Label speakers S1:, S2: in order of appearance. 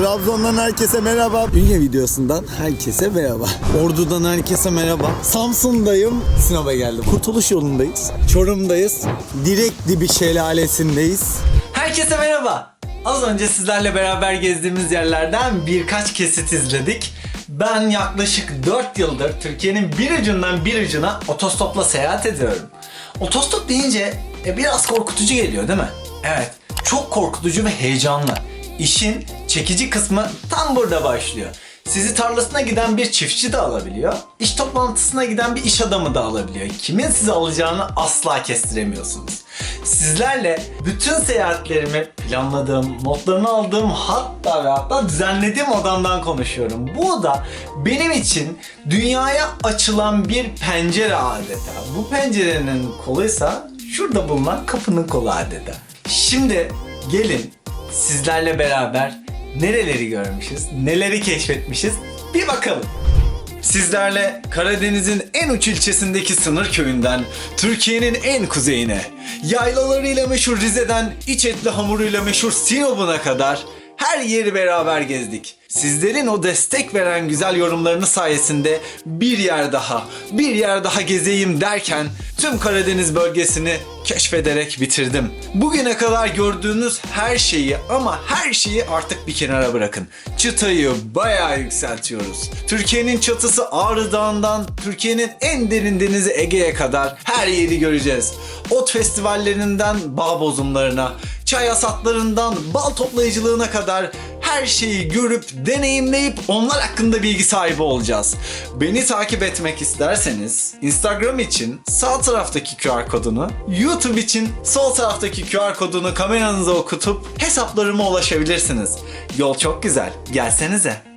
S1: Trabzon'dan herkese merhaba. Ünye videosundan herkese merhaba. Ordu'dan herkese merhaba. Samsun'dayım. Sinop'a geldim. Kurtuluş yolundayız. Çorum'dayız. Direkt dibi şelalesindeyiz.
S2: Herkese merhaba. Az önce sizlerle beraber gezdiğimiz yerlerden birkaç kesit izledik. Ben yaklaşık 4 yıldır Türkiye'nin bir ucundan bir ucuna otostopla seyahat ediyorum. Otostop deyince e, biraz korkutucu geliyor değil mi? Evet, çok korkutucu ve heyecanlı. İşin çekici kısmı tam burada başlıyor. Sizi tarlasına giden bir çiftçi de alabiliyor. İş toplantısına giden bir iş adamı da alabiliyor. Kimin sizi alacağını asla kestiremiyorsunuz. Sizlerle bütün seyahatlerimi planladığım, notlarını aldığım hatta ve hatta düzenlediğim odamdan konuşuyorum. Bu oda benim için dünyaya açılan bir pencere adeta. Bu pencerenin koluysa şurada bulunan kapının kolu adeta. Şimdi gelin sizlerle beraber nereleri görmüşüz, neleri keşfetmişiz bir bakalım. Sizlerle Karadeniz'in en uç ilçesindeki sınır köyünden Türkiye'nin en kuzeyine, yaylalarıyla meşhur Rize'den iç etli hamuruyla meşhur Sinop'una kadar her yeri beraber gezdik. Sizlerin o destek veren güzel yorumlarınız sayesinde bir yer daha, bir yer daha gezeyim derken tüm Karadeniz bölgesini keşfederek bitirdim. Bugüne kadar gördüğünüz her şeyi ama her şeyi artık bir kenara bırakın. Çıtayı bayağı yükseltiyoruz. Türkiye'nin çatısı Ağrı Dağı'ndan Türkiye'nin en derin denizi Ege'ye kadar her yeri göreceğiz. Ot festivallerinden bağ bozumlarına, çay hasatlarından bal toplayıcılığına kadar her şeyi görüp, deneyimleyip onlar hakkında bilgi sahibi olacağız. Beni takip etmek isterseniz Instagram için sağ taraftaki QR kodunu, YouTube için sol taraftaki QR kodunu kameranıza okutup hesaplarıma ulaşabilirsiniz. Yol çok güzel. Gelsenize.